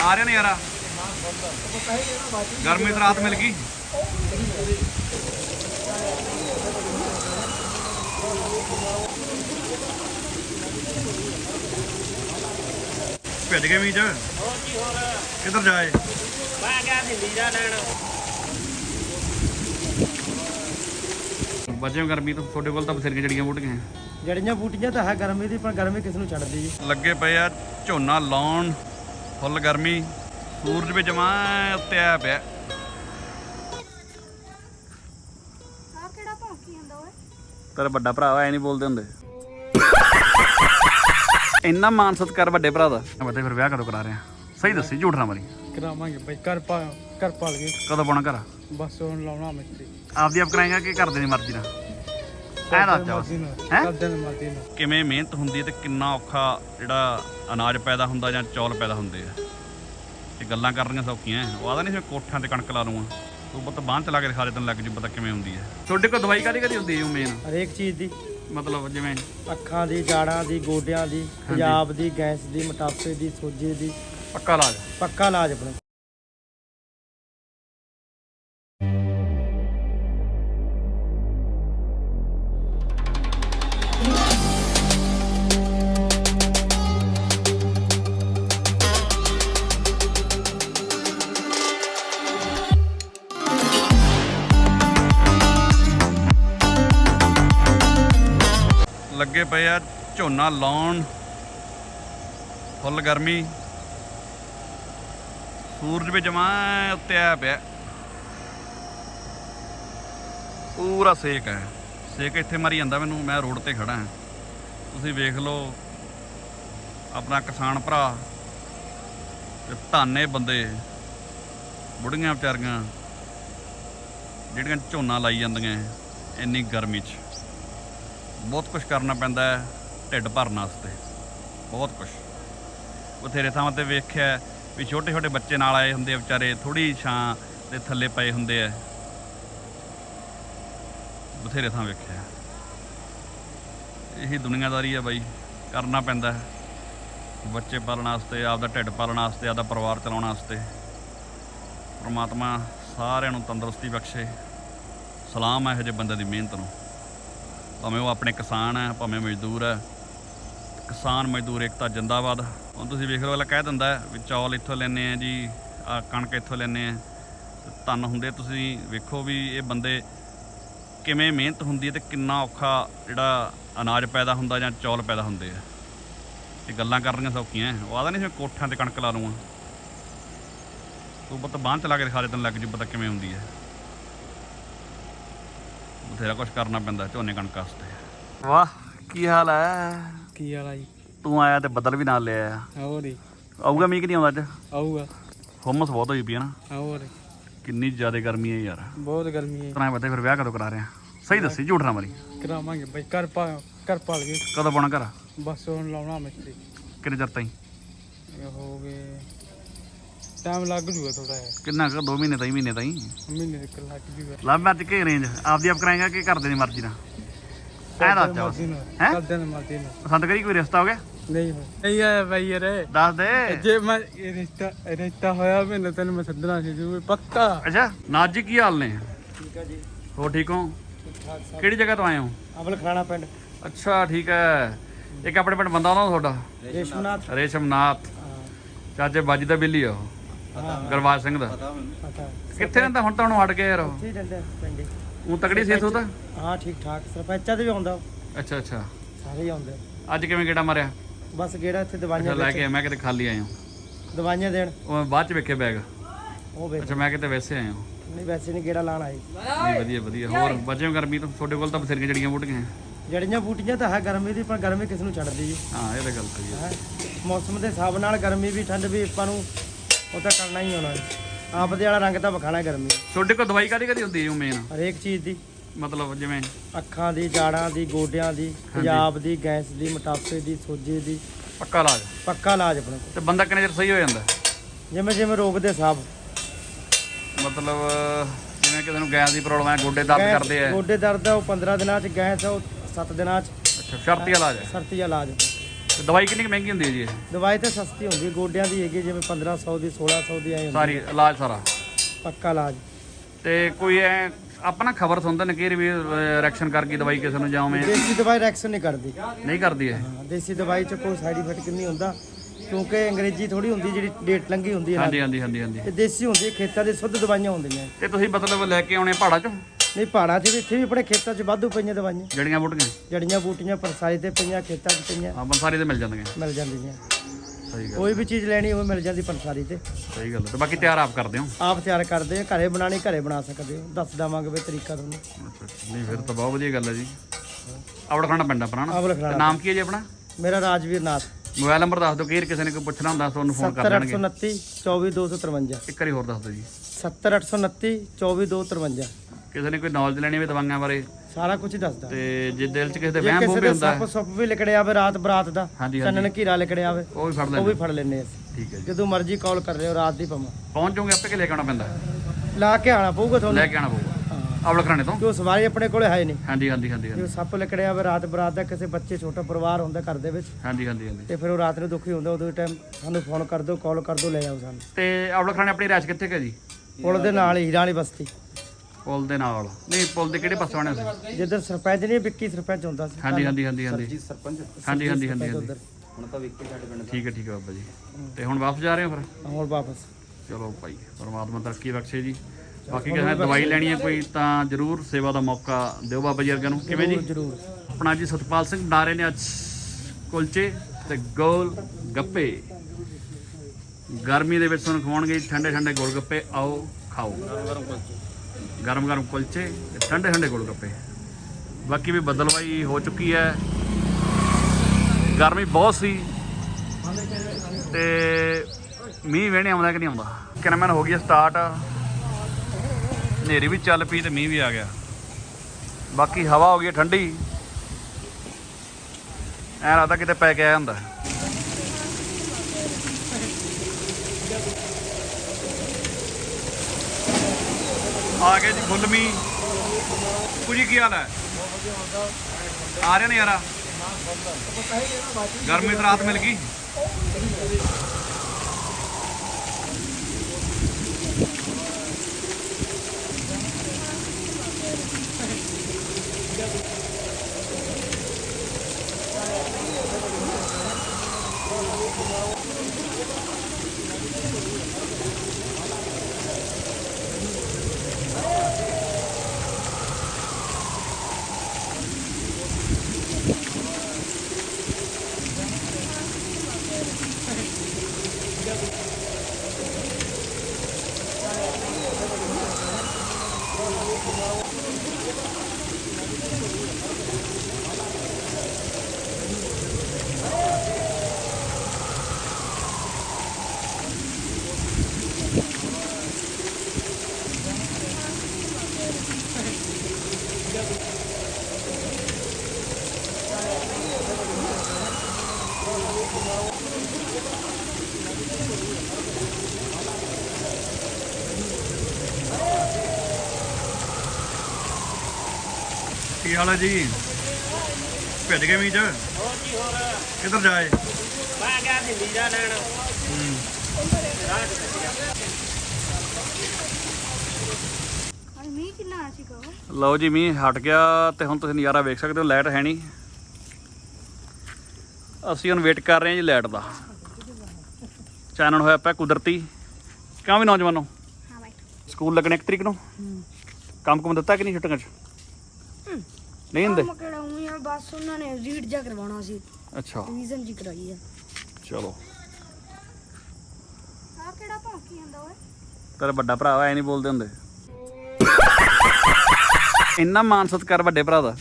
ਆ ਰਿਹਾ ਨਜ਼ਾਰਾ ਗਰਮੀ ਤੋਂ ਰਾਤ ਮਿਲ ਗਈ। ਭਿੱਜ ਗਏ ਮੀਂਹ ਚ? ਕਿੱਧਰ ਜਾਏ? ਮੈਂ ਕਿਹਾ ਦਿੱਲੀ ਦਾ ਲੈਣ। ਬਚੇ ਹੋ ਗਰਮੀ ਤੋਂ ਤੁਹਾਡੇ ਕੋਲ ਤਾਂ ਬਥੇਰੀਆਂ ਜੜੀਆਂ ਬੂਟੀਆਂ। ਜੜੀਆਂ ਬੂਟੀਆਂ ਤਾਂ ਹੈ ਗਰਮੀ ਦੀ ਪਰ ਗਰਮੀ ਕਿਸ ਨੂੰ ਛੱਡਦੀ ਜੀ? ਲੱਗੇ ਪਏ ਆ ਝੋਨਾ ਲਾਉਣ ਫੁੱਲ ਗਰਮੀ ਸੂਰਜ ਵੀ ਜਮਾ ਉੱਤੇ ਪਿਆ। ਆ ਕਿਹੜਾ ਭੌਂਕੀ ਜਾਂਦਾ ਓਏ? ਤੇਰਾ ਵੱਡਾ ਭਰਾ ਐ ਨਹੀਂ ਬੋਲਦੇ ਹੁੰਦੇ। ਇੰਨਾ ਮਾਨ ਸਤਿਕਾਰ ਵੱਡੇ ਭਰਾ ਦਾ। ਬੱਤੇ ਫਿਰ ਵਿਆਹ ਕਦੋਂ ਕਰਾ ਰਹੇ ਆ ਸਹੀ ਦੱਸੀ ਝੂਠ ਨਾ ਮਾਰੀ। ਕਰਾਵਾਂਗੇ ਬਈ ਘਰ ਪਾ ਗਏ ਕਦੋਂ ਪਾਉਣਾ ਘਰ? ਬਸ ਹੁਣ ਲਾਉਣਾ ਮਿਸਤਰੀ। ਆਪਦੀ ਆਪ ਕਰਾਏਗਾ ਕਿ ਕਰਦੇ ਦੀ ਮਰਜ਼ੀ ਨਾਲ? ਐ ਦੱਸ ਜਾ ਬਸ। ਹੈਂ? ਕਰਦੇ ਨੇ ਮਰਜ਼ੀ ਨਾਲ। ਕਿਵੇਂ ਮਿਹਨਤ ਹੁੰਦੀ ਹੈ ਤੇ ਕਿੰਨਾ ਔਖਾ ਜਿਹੜਾ ਅਨਾਜ ਪੈਦਾ ਹੁੰਦਾ ਜਾਂ ਚੌਲ ਪੈਦਾ ਹੁੰਦੇ ਆ? ਇਹ ਗੱਲਾਂ ਕਰਨੀਆਂ ਸੌਖੀਆਂ ਐ। ਉਹ ਆਦਾ ਨਹੀਂ ਸੀ ਮੈਂ ਕੋਠਾਂ ਤੇ ਕਣਕ ਲਾ ਲੂੰਗਾ ਤੂੰ ਪਤਾ ਬਾਂਹ ਚਲਾ ਕੇ ਦਿਖਾ ਦੇ ਤੈਨੂੰ ਲੱਗ ਜੂ ਪਤਾ ਕਿਵੇਂ ਹੁੰਦੀ ਹੈ ਤੁਹਾਡੇ ਕੋਲ ਦਵਾਈ ਕਾਦੀ ਕਾਦੀ ਹੁੰਦੀ ਹੈ ਉਹ ਮੇਨ ਹਰੇਕ ਚੀਜ਼ ਦੀ। ਮਤਲਬ ਜਿਵੇਂ ਅੱਖਾਂ ਦੀ ਜਾੜਾਂ ਦੀ ਗੋਡਿਆਂ ਦੀ ਪੰਜਾਬ ਦੀ ਗੈਸ ਦੀ ਮੋਟਾਪੇ ਦੀ ਸੋਜੇ ਦੀ। ਪੱਕਾ ਇਲਾਜ। ਪੱਕਾ ਇਲਾਜ ਆਪਣਾ। ਲੱਗੇ ਪਏ ਆ, ਝੋਨਾ ਲਾਉਣ, ਫੁੱਲ ਗਰਮੀ। ਸੂਰਜ ਵੀ ਜਮਾ ਉੱਤੇ ਆਇਆ ਪਿਆ। ਪੂਰਾ ਸੇਕ ਹੈ। ਸੇਕ ਇੱਥੇ ਮਾਰੀ ਜਾਂਦਾ ਮੈਨੂੰ, ਮੈਂ ਰੋਡ ਤੇ ਖੜਾ ਹਾਂ। ਤੁਸੀਂ ਵੇਖ ਲਓ, ਆਪਣਾ ਕਿਸਾਨ ਭਰਾ ਤੇ ਧਾਨੇ ਬੰਦੇ ਬੁੜੀਆਂ ਵਿਚਾਰੀਆਂ, ਜਿਹੜੀਆਂ ਝੋਨਾ ਲਾਈ ਜਾਂਦੀਆਂ, ਇੰਨੀ ਗਰਮੀ 'ਚ। ਬਹੁਤ ਕੁਝ ਕਰਨਾ ਪੈਂਦਾ ਹੈ, ਢਿੱਡ ਭਰਨ ਵਾਸਤੇ। ਬਹੁਤ ਕੁਝ ਬਥੇਰੇ ਥਾਵਾਂ ਤੇ ਵੇਖਿਆ ਵੀ ਛੋਟੇ ਛੋਟੇ ਬੱਚੇ ਨਾਲ ਆਏ ਹੁੰਦੇ ਆ ਵਿਚਾਰੇ ਥੋੜੀ ਛਾਂ ਦੇ ਥੱਲੇ ਪਏ ਹੁੰਦੇ ਆ। ਬਥੇਰੇ ਥਾਂ ਵੇਖਿਆ ਇਹੀ ਦੁਨੀਆਦਾਰੀ ਆ ਬਾਈ, ਕਰਨਾ ਪੈਂਦਾ ਬੱਚੇ ਪਾਲਣ ਵਾਸਤੇ, ਆਪਦਾ ਢਿੱਡ ਪਾਲਣ ਵਾਸਤੇ, ਆਪਦਾ ਪਰਿਵਾਰ ਚਲਾਉਣ ਵਾਸਤੇ। ਪ੍ਰਮਾਤਮਾ ਸਾਰਿਆਂ ਨੂੰ ਤੰਦਰੁਸਤੀ ਬਖਸ਼ੇ। ਸਲਾਮ ਹੈ ਇਹੋ ਜਿਹੇ ਬੰਦੇ ਦੀ ਮਿਹਨਤ ਨੂੰ। ਭਾਵੇਂ ਉਹ ਆਪਣੇ ਕਿਸਾਨ ਹੈ, ਭਾਵੇਂ ਮਜ਼ਦੂਰ ਹੈ। ਕਿਸਾਨ, ਮਜ਼ਦੂਰ, ਏਕਤਾ, ਜਿੰਦਾਬਾਦ। ਹੁਣ ਤੁਸੀਂ ਵੇਖ ਲਓ, ਅਗਲਾ ਕਹਿ ਦਿੰਦਾ ਵੀ ਚੌਲ ਇੱਥੋਂ ਲੈਣੇ ਆ ਜੀ, ਆ ਕਣਕ ਇੱਥੋਂ ਲੈਣੇ ਆ। ਧੰਨ ਹੁੰਦੇ ਤੁਸੀਂ ਵੇਖੋ ਵੀ ਇਹ ਬੰਦੇ ਕਿਵੇਂ ਮਿਹਨਤ ਹੁੰਦੀ ਹੈ ਤੇ ਕਿੰਨਾ ਔਖਾ ਜਿਹੜਾ ਅਨਾਜ ਪੈਦਾ ਹੁੰਦਾ ਜਾਂ ਚੌਲ ਪੈਦਾ ਹੁੰਦੇ ਆ। ਇਹ ਗੱਲਾਂ ਕਰਨੀਆਂ ਸੌਖੀਆਂ ਉਹ ਆਦਾ ਨਹੀਂ ਸੀ ਮੈਂ ਕੋਠਾਂ ਤੇ ਕਣਕ ਲਾ ਲੂੰਗਾ ਤੂੰ ਪਤਾ ਬਾਂਹ ਲਾ ਕੇ ਦਿਖਾ ਦੇ, ਤੈਨੂੰ ਲੱਗ ਜੂ ਪਤਾ ਕਿਵੇਂ ਹੁੰਦੀ ਹੈ ਬਥੇਰਾ ਕੁਝ ਕਰਨਾ ਪੈਂਦਾ ਝੋਨੇ ਕਣਕ ਵਾਸਤੇ। ਵਾਹ ਕੀ ਹਾਲ ਹੈ? ਕੀ ਵਾਲਾ ਜੀ? ਤੂੰ ਆਇਆ ਤੇ ਬੱਦਲ ਵੀ ਨਾਲ ਲੈ ਆਇਆ ਹੋਰ ਹੀ ਆਊਗਾ ਮੀਂਹ ਕਿ ਨਹੀਂ ਆਉਂਦਾ ਅੱਜ? ਆਊਗਾ। ਹੁਮਸ ਬਹੁਤ ਹੋਈ ਪਈ ਹੈ ਨਾ। ਹੋਰ ਕਿੰਨੀ ਜ਼ਿਆਦਾ ਗਰਮੀ ਹੈ ਯਾਰ। ਬਹੁਤ ਗਰਮੀ ਹੈ ਤਰਾਂ ਪਤਾ ਫਿਰ ਵਿਆਹ ਕਦੋਂ ਕਰਾ ਰਹੇ ਆ? ਸਹੀ ਦੱਸੀ ਝੂਠ ਨਾ ਮਾਰੀ। ਕਰਾਵਾਂਗੇ ਬਈ ਘਰ ਪਾ ਘਰ ਪਾਲ ਗਏ ਕਦੋਂ ਪਾਉਣਾ ਘਰ? ਬਸ ਹੁਣ ਲਾਉਣਾ ਮਿਸਤਰੀ। ਕਿੰਨੇ ਚਿਰ ਤਾਈਂ? ਇਹ ਹੋ ਗਏ ਟਾਈਮ ਲੱਗ ਜੂਗਾ ਥੋੜਾ ਜਿਹਾ। ਕਿੰਨਾ ਕੁ 2 ਮਹੀਨੇ ਤਾਈਂ ਮਹੀਨੇ ਤਾਈਂ? ਮਹੀਨੇ ਤੱਕ ਲੱਗ ਜੂਗਾ। ਲਵ ਮੈਰਿਜ ਕੇ ਰੇਂਜ ਆਪਦੀ ਆਪ ਕਰਾਏਗਾ ਕਿ ਕਰਦੇ ਦੀ ਮਰਜ਼ੀ ਨਾਲ? ਐ ਦੱਸ ਜਾ ਬਸ। ਹੈਂ? ਕਰਦੇ ਨੇ ਮਰਜ਼ੀ ਨਾਲ। ਪਸੰਦ ਕਰੀ ਕੋਈ ਰਿਸ਼ਤਾ ਹੋ ਗਿਆ? ਨਹੀਂ ਹੋਇਆ ਨਹੀਂ ਆਇਆ ਬਈ ਯਾਰ। ਦੱਸ ਦੇ। ਜੇ ਮੈਂ ਇਹ ਰਿਸ਼ਤਾ ਇਹ ਰਿਸ਼ਤਾ ਹੋਇਆ ਮੈਨੂੰ ਤੈਨੂੰ ਮੈਂ ਸੱਦਣਾ ਸੀ ਜ਼ਰੂਰ ਪੱਕਾ। ਅੱਛਾ ਨਾਜ ਜੀ ਕੀ ਹਾਲ ਨੇ? ਠੀਕ ਹੈ ਜੀ। ਹੋ ਠੀਕ ਹੋ? ਠੀਕ ਠਾਕ ਸਭ। ਕਿਹੜੀ ਜਗ੍ਹਾ ਤੋਂ ਆਏ ਹੋ? ਅਵਲ ਖਾਣਾ ਪਿੰਡ। ਅੱਛਾ ਠੀਕ ਹੈ। ਇੱਕ ਆਪਣੇ ਪਿੰਡ ਬੰਦਾ ਆਉਂਦਾ ਤੁਹਾਡਾ? ਰੇਸ਼ਮਨਾਥ। ਰੇਸ਼ਮਨਾਥ। ਚਾਚੇ ਬਾਜੀ ਦਾ ਬਿੱਲੀ ਆ ਉਹ। ਗਰਵਾਜ ਸਿੰਘ ਦਾ। ਪਤਾ ਕਿੱਥੇ ਰਹਿੰਦਾ ਹੁਣ ਤਾਂ ਉਹਨੂੰ ਹਟ ਗਿਆ ਯਾਰ ਉਹ? ਠੀਕ ਰਹਿੰਦੇ ਪਿੰਡੇ ਉਹ ਤਕੜੀ ਸੀ ਉਹ ਤਾਂ? ਹਾਂ ਠੀਕ ਠਾਕ। ਸਰਪੰਚਾਂ ਦੇ ਵੀ ਆਉਂਦਾ ਅੱਛਾ ਅੱਛਾ। ਸਾਰੇ ਹੀ ਆਉਂਦੇ। ਅੱਜ ਕਿਵੇਂ ਗੇੜਾ ਮਾਰਿਆ? ਬਸ ਗੇੜਾ ਇੱਥੇ ਅੱਛਾ ਦਵਾਈਆਂ ਲੈ ਕੇ ਆਇਆ, ਮੈਂ ਕਿਤੇ ਖਾਲੀ ਆਇਆ ਦਵਾਈਆਂ ਦੇਣ। ਉਹ ਮੈਂ ਬਾਅਦ ਚ ਵੇਖਿਆ ਬੈਗ ਉਹ ਵੇਖ। ਅੱਛਾ ਮੈਂ ਕਿਤੇ ਵੈਸੇ ਆਇਆ ਨਹੀਂ ਵੈਸੇ ਨਹੀਂ ਗੇੜਾ ਲਾਣ ਆਈ ਨਹੀਂ ਵਧੀਆ ਵਧੀਆ। ਹੋਰ ਬਚੇ ਗਰਮੀ ਤੋਂ ਤੁਹਾਡੇ ਕੋਲ ਤਾਂ ਬਥੇਰੀਆਂ ਜੜੀਆਂ ਬੂਟੀਆਂ ਹੈ। ਜੜੀਆਂ ਬੂਟੀਆਂ ਤਾਂ ਹੈ ਗਰਮੀ ਦੀ ਪਰ ਗਰਮੀ ਕਿਸ ਨੂੰ ਛੱਡਦੀ ਜੀ ਹਾਂ ਇਹ ਤਾਂ ਗੱਲ ਸਹੀ ਹੈ। ਹੈਂ। ਮੌਸਮ ਦੇ ਹਿਸਾਬ ਨਾਲ ਗਰਮੀ ਵੀ ਠੰਡ ਵੀ ਆਪਾਂ ਨੂੰ ਉਹ ਤਾਂ ਕਰਨਾ ਹੀ ਹੋਣਾ। ਆਪਦੇ ਵਾਲਾ ਰੰਗ ਤਾਂ ਵਿਖਾਣਾ ਗਰਮੀ। ਤੁਹਾਡੇ ਕੋਲ ਦਵਾਈ ਕਾਦੀ ਕਾਦੀ ਹੁੰਦੀ ਹੈ ਮੇਨ ਹਰੇਕ ਚੀਜ਼ ਦੀ। ਮਤਲਬ ਜਿਵੇਂ ਅੱਖਾਂ ਦੀ ਜਾੜਾਂ ਦੀ ਗੋਡਿਆਂ ਦੀ ਪੰਜਾਬ ਦੀ ਗੈਸ ਦੀ ਮੋਟਾਪੇ ਦੀ ਸੋਜੇ ਦੀ। ਪੱਕਾ ਇਲਾਜ। ਪੱਕਾ ਇਲਾਜ ਆਪਣੇ ਕੋਲ। ਤੇ ਬੰਦਾ ਕਿੰਨੇ ਚਿਰ ਸਹੀ ਹੋ ਜਾਂਦਾ? ਜਿਵੇਂ ਜਿਵੇਂ ਰੋਗ ਦੇ ਹਿਸਾਬ। ਮਤਲਬ ਜਿਵੇਂ ਕਿਸੇ ਨੂੰ ਗੈਸ ਦੀ ਪ੍ਰੋਬਲਮ ਹੈ ਗੋਡੇ ਦਰਦ ਕਰਦੇ ਆ ਗੋਡੇ ਦਰਦ ਆ ਉਹ 15 ਦਿਨਾਂ ਚ ਗੈਸ ਆ ਉਹ 7 ਦਿਨਾਂ ਚ। ਅੱਛਾ ਸ਼ਰਤੀ ਇਲਾਜ ਹੈ। ਸਰਤੀ ਇਲਾਜ। ਤੇ ਦਵਾਈ ਕਿੰਨੀ ਕੁ ਮਹਿੰਗੀ ਹੁੰਦੀ ਹੈ ਜੀ ਇਹ? ਦਵਾਈ ਤੇ ਸਸਤੀ ਹੁੰਦੀ ਹੈ, ਗੋਡਿਆਂ ਦੀ ਹੈਗੀ ਜਿਵੇਂ 1500 ਦੀ 1600 ਦੀ ਆਈ ਹੁੰਦੀ ਸਾਰੀ ਇਲਾਜ ਸਾਰਾ? ਪੱਕਾ ਇਲਾਜ। ਤੇ ਕੋਈ ਐ ਆਪਣਾ ਖਬਰ ਸੁਣਦੇ ਨੇ ਕਿ ਵੀ ਰਿਐਕਸ਼ਨ ਕਰ ਗਈ ਦਵਾਈ ਕਿਸੇ ਨੂੰ ਜਾਂ ਉਵੇਂ? ਦੇਸੀ ਦਵਾਈ ਰਿਐਕਸ਼ਨ ਨਹੀਂ ਕਰਦੀ। ਨਹੀਂ ਕਰਦੀ ਹਾਂ, ਦੇਸੀ ਦਵਾਈ ਚ ਕੋਈ ਸਾਈਡ ਇਫੈਕਟ ਨਹੀਂ ਹੁੰਦਾ ਕਿਉਂਕਿ ਅੰਗਰੇਜ਼ੀ ਥੋੜੀ ਹੁੰਦੀ ਜਿਹੜੀ ਡੇਟ ਲੰਗੀ ਹੁੰਦੀ ਹੈ ਹਾਂਜੀ ਹਾਂਜੀ ਹਾਂਜੀ ਹਾਂਜੀ। ਤੇ ਦੇਸੀ ਹੁੰਦੀ ਹੈ, ਖੇਤਾਂ ਦੇ ਸ਼ੁੱਧ ਦਵਾਈਆਂ ਹੁੰਦੀਆਂ। ਤੇ ਤੁਸੀਂ ਮਤਲਬ ਲੈ ਕੇ ਆਉਣੇ ਪਹਾੜਾਂ ਚੋਂ? ਨਹੀਂ ਪਹਾੜਾਂ 'ਚ ਵੀ ਇੱਥੇ ਵੀ ਆਪਣੇ ਖੇਤਾਂ 'ਚ ਵਾਧੂ ਪਈਆਂ ਦਵਾਈਆਂ। ਜੜੀਆਂ ਬੂਟੀਆਂ? ਜੜੀਆਂ ਬੂਟੀਆਂ ਪਰਸਾਈ ਤੇ ਪਈਆਂ ਖੇਤਾਂ 'ਚ ਪਈਆਂ। ਹਾਂ ਬੰਸਾਰੀ ਤੇ ਮਿਲ ਜਾਂਦੀਆਂ। ਮਿਲ ਜਾਂਦੀਆਂ। ਸਹੀ ਗੱਲ। ਕੋਈ ਵੀ ਚੀਜ਼ ਲੈਣੀ ਹੋਵੇ ਮਿਲ ਜਾਂਦੀ ਪੰਸਾਰੀ ਤੇ। ਸਹੀ ਗੱਲ ਹੈ। ਤੇ ਬਾਕੀ ਤਿਆਰ ਆਪ ਕਰਦੇ ਹੋ? ਆਪ ਤਿਆਰ ਕਰਦੇ ਆ ਘਰੇ ਬਣਾਣੀ ਘਰੇ ਬਣਾ ਸਕਦੇ ਹੋ। ਦੱਸ ਦੇਵਾਂਗੇ ਵੀ ਤਰੀਕਾ ਤੁਹਾਨੂੰ। ਅੱਛਾ, ਅੱਛਾ। ਨਹੀਂ ਫਿਰ ਤਾਂ ਬਹੁਤ ਵਧੀਆ ਗੱਲ ਹੈ ਜੀ। ਆਵੜ ਖਾਣਾ ਪਿੰਡ ਆਪਣਾ ਨਾ ਆਵਲ ਤੇ ਨਾਮ ਕੀ ਹੈ ਜੀ ਆਪਣਾ? ਮੇਰਾ ਰਾਜਵੀਰ ਨਾਥ। ਮੋਬਾਈਲ ਨੰਬਰ ਦੱਸ ਦਿਓ ਕਿ ਕਿਸੇ ਨੇ ਕੋਈ ਪੁੱਛਣਾ ਹੁੰਦਾ ਤੁਹਾਨੂੰ ਫੋਨ ਕਰ ਲੈਣਗੇ। 70829 24253 ਇੱਕ ਵਾਰੀ ਹੋਰ ਦੱਸ ਦਿਓ ਜੀ। 70829 24253 ਕਿਸੇ ਨੇ ਕੋਈ ਨੌਲੇਜ ਲੈਣੀ ਹੋਵੇ ਦਵਾਈਆਂ ਬਾਰੇ ਸਾਰਾ ਕੁਝ ਦੱਸਦਾ। ਤੇ ਜੇ ਦਿਲ 'ਚ ਕਿਸੇ ਦੇ ਵਹਿਮ ਕਿਸੇ ਵੀ ਦੇ ਹੁੰਦਾ ਸੱਪ ਸੁੱਪ ਵੀ ਲਿਕੜਿਆ ਆਵੇ ਰਾਤ ਬਰਾਤ ਦਾ ਹਾਂਜੀ ਚੰਨਣ ਘੀਰਾ ਲਿਕੜਿਆ ਆਵੇ ਉਹ ਵੀ ਫੜ ਉਹ ਲੈਂਦੇ। ਵੀ ਫੜ ਲੈਣੇ ਅਸੀਂ। ਠੀਕ ਹੈ ਜੀ। ਜਦੋਂ ਮਰਜ਼ੀ ਕਾਲ ਕਰ ਲਿਓ ਰਾਤ ਦੀ ਪਵਾਂ ਪਹੁੰਚ ਜਾਓਗੇ ਆਪੇ ਕਿ ਲੈ ਕੇ ਆਉਣਾ ਪੈਂਦਾ? ਲਾ ਕੇ ਆਣਾ ਪਊਗਾ ਤੁਹਾਨੂੰ। ਲੈ ਕੇ ਆਉਣਾ ਪਊਗਾ। ਆਵੜ ਖਾਣੇ ਤੋਂ? ਕਿਉਂ ਸਵਾਰੀ ਆਪਣੇ ਕੋਲੇ ਹੈ ਨਹੀਂ। ਹਾਂਜੀ ਹਾਂਜੀ ਹਾਂਜੀ ਹਾਂਜੀ। ਜੇ ਸੱਪ ਲਿਕੜਿਆ ਆਵੇ ਰਾਤ ਬਰਾਤ ਦਾ ਕਿਸੇ ਬੱਚੇ ਛੋਟਾ ਪਰਿਵਾਰ ਹੁੰਦਾ ਘਰ ਦੇ ਵਿੱਚ ਹਾਂਜੀ ਹਾਂਜੀ ਹਾਂਜੀ। ਤੇ ਫਿਰ ਉਹ ਰਾਤ ਨੂੰ ਦੁਖੀ ਹੁੰਦਾ ਉਦੋਂ ਟਾਈਮ ਸਾਨੂੰ ਫੋਨ ਕਰ ਦਿਓ ਕਾਲ ਕਰ ਦਿਓ ਲੈ ਜਾਓ ਸਾਨੂੰ। ਤੇ ਆਵੜ ਖਾਣੇ ਆਪਣੀ ਰੈਸ਼ ਕਿੱਥੇ ਹੈ ਜੀ? ਪੁਲ ਦੇ ਨਾਲ ਹੀ ਹੀਰਾਂ ਵਾਲੀ ਬਸਤੀ। ਪੁਲ ਦੇ ਨਾਲ। ਨਹੀਂ ਪੁਲ ਦੇ ਕਿਹੜੇ ਪਾਸੇ ਆਉਣੇ ਸੀ? ਜਿੱਧਰ ਸਰਪੰਚ ਨਹੀਂ ਵਿੱਕੀ ਸਰਪੰਚ ਹੁੰਦਾ ਸੀ। ਹਾਂਜੀ ਹਾਂਜੀ ਹਾਂਜੀ ਹਾਂਜੀ। ਸਰਪੰਚ ਹਾਂਜੀ ਹਾਂਜੀ ਹਾਂਜੀ ਹਾਂਜੀ। ਉੱਧਰ। ਠੀਕ ਹੈ ਠੀਕ ਹੈ ਬਾਬਾ ਜੀ। ਤੇ ਹੁਣ ਵਾਪਸ ਜਾ ਰਹੇ ਹੋ ਫਿਰ? ਹੁਣ ਵਾਪਸ। ਚਲੋ ਭਾਈ ਪਰਮਾਤਮਾ ਤਰੱਕੀ ਬਖਸ਼ੇ ਜੀ। ਬਾਕੀ ਕਿਸੇ ਨੇ ਦਵਾਈ ਲੈਣੀ ਹੈ ਕੋਈ ਤਾਂ ਜਰੂਰ ਸੇਵਾ ਦਾ ਮੌਕਾ ਦਿਓ ਬਾਬਾ ਜੀ ਵਰਗਿਆਂ ਨੂੰ। ਕਿਵੇਂ ਜੀ? ਜ਼ਰੂਰ ਆਪਣਾ ਜੀ ਸਤਪਾਲ ਸਿੰਘ ਨਾਰੇ ਨੇ ਅੱਜ ਕੁਲਚੇ ਤੇ ਗੋਲ ਗੱਪੇ। ਗਰਮੀ ਦੇ ਵਿੱਚ ਤੁਹਾਨੂੰ ਖਵਾਉਣਗੇ ਠੰਡੇ ਠੰਡੇ ਗੋਲ ਗੱਪੇ। ਆਓ ਖਾਓ। ਗਰਮ ਗਰਮ ਕੁਲਚੇ ਤੇ ਠੰਡੇ ਠੰਡੇ ਗੋਲ ਗੱਪੇ ਬਾਕੀ ਵੀ ਬਦਲਵਾਈ ਹੋ ਚੁੱਕੀ ਹੈ। ਗਰਮੀ ਬਹੁਤ ਸੀ। ਤੇ ਮੀਂਹ ਵੇਣੇ ਆਉਂਦਾ ਕਿ ਨਹੀਂ ਆਉਂਦਾ? ਕਿਨਮਨ ਹੋ ਗਈ ਸਟਾਰਟ। ਹਨੇਰੀ ਵੀ ਚੱਲ ਪਈ ਤੇ ਮੀਂਹ ਵੀ ਆ ਗਿਆ। ਬਾਕੀ ਹਵਾ ਹੋ ਗਈ ਠੰਡੀ। ਐ ਲੱਗਦਾ ਕਿਤੇ ਪੈ ਕੇ ਆਇਆ ਹੁੰਦਾ। ਆ ਗਏ ਜੀ ਫੁੱਲਮੀ ਕੁਜੀ ਕੀ ਹਾਲ ਹੈ? ਆ ਰਿਹਾ ਨਜ਼ਾਰਾ ਗਰਮੀ ਤੋਂ ਰਾਤ ਮਿਲ ਗਈ। ਕੀ ਹਾਲ ਹੈ ਜੀ? ਭਿੱਜ ਗਏ ਮੀਂਹ ਚ? ਹੋਰ ਕੀ ਹੋਰ। ਕਿੱਧਰ ਜਾਏ? ਮੈਂ ਗਿਆ ਸੀ ਲੀਰਾ ਲੈਣ। ਰਾਹ ਚ। ਹਾਂ ਕਿੰਨਾ ਲਓ ਜੀ ਮੀਂਹ ਹਟ ਗਿਆ ਤੇ ਹੁਣ ਤੁਸੀਂ ਨਜ਼ਾਰਾ ਵੇਖ ਸਕਦੇ ਹੋ ਲਾਈਟ ਹੈ ਨਹੀਂ। ਅਸੀਂ ਹੁਣ ਵੇਟ ਕਰ ਰਹੇ ਹਾਂ ਜੀ ਲਾਈਟ ਦਾ। ਚਾਨਣ ਹੋਇਆ ਪਿਆ ਕੁਦਰਤੀ। ਕਿਉਂ ਵੀ ਨੌਜਵਾਨੋ? ਹਾਂ ਬਾਈ। ਸਕੂਲ ਲੱਗਣੇ ਇੱਕ ਤਰੀਕ ਨੂੰ? ਕੰਮ ਕੁਮ ਦਿੱਤਾ ਕਿ ਨਹੀਂ ਛੁੱਟੀਆਂ 'ਚ? ਨਹੀਂ ਹੁੰਦੇ ਕੰਮ ਕਿਹੜਾ ਉਹੀ ਆ ਬਸ ਉਹਨਾਂ ਨੇ ਰੀਡ ਜਾ ਕਰਵਾਉਣਾ ਸੀ। ਅੱਛਾ। ਰਿਵੀਜ਼ਨ ਜੀ ਕਰਾਈ ਆ। ਚਲੋ। ਆ ਕਿਹੜਾ ਭੌਂਕੀ ਜਾਂਦਾ ਓਏ? ਤੇਰਾ ਵੱਡਾ ਭਰਾ ਐ ਨਹੀਂ ਬੋਲਦੇ ਹੁੰਦੇ। ਇੰਨਾ ਮਾਨ ਸਤਿਕਾਰ ਵੱਡੇ ਭਰਾ ਦਾ।